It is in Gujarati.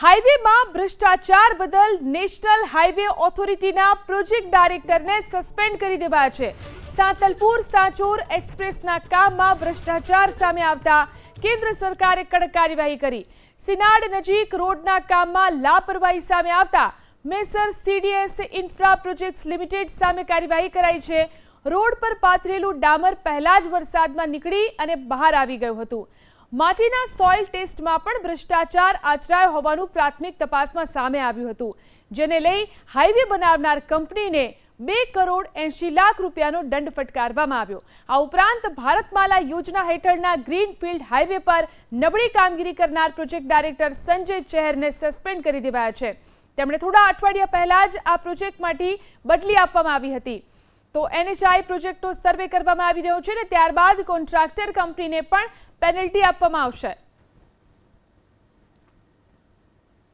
હાઈવેમાં ભ્રષ્ટાચાર બદલ નેશનલ હાઈવે ઓથોરિટીના પ્રોજેક્ટ ડાયરેક્ટરને સસ્પેન્ડ કરી દેવાયા છે. સાંતલપુર સાંચોર એક્સપ્રેસના કામમાં ભ્રષ્ટાચાર સામે આવતા કેન્દ્ર સરકારે કડક કાર્યવાહી કરી. સિનાડ નજીક રોડના કામમાં લાપરવાહી સામે આવતા messrs CDS infra projects limited સામે કાર્યવાહી કરાઈ છે. રોડ પર પાથરેલું ડામર પહેલા જ વરસાદમાં નીકળી અને બહાર આવી ગયું હતું. માટીના સોઇલ ટેસ્ટમાં પણ ભ્રષ્ટાચાર આચરાયો હોવાનું પ્રાથમિક તપાસમાં સામે આવ્યું હતું, જેને લઈ હાઈવે બનાવનાર કંપનીને બે કરોડ એંશી લાખ રૂપિયાનો દંડ ફટકારવામાં આવ્યો. આ ઉપરાંત ભારતમાલા યોજના હેઠળના ગ્રીનફિલ્ડ હાઈવે પર નબળી કામગીરી કરનાર પ્રોજેક્ટ ડાયરેક્ટર સંજય ચહેરને સસ્પેન્ડ કરી દેવાયા છે. તેમણે થોડા અઠવાડિયા પહેલા જ આ પ્રોજેક્ટમાંથી બદલી આપવામાં આવી હતી. તો એનએચઆઈ પ્રોજેક્ટનો સર્વે કરવામાં આવી રહ્યો છે અને ત્યારબાદ કોન્ટ્રાક્ટર કંપનીને પણ પેનલ્ટી આપવામાં આવશે.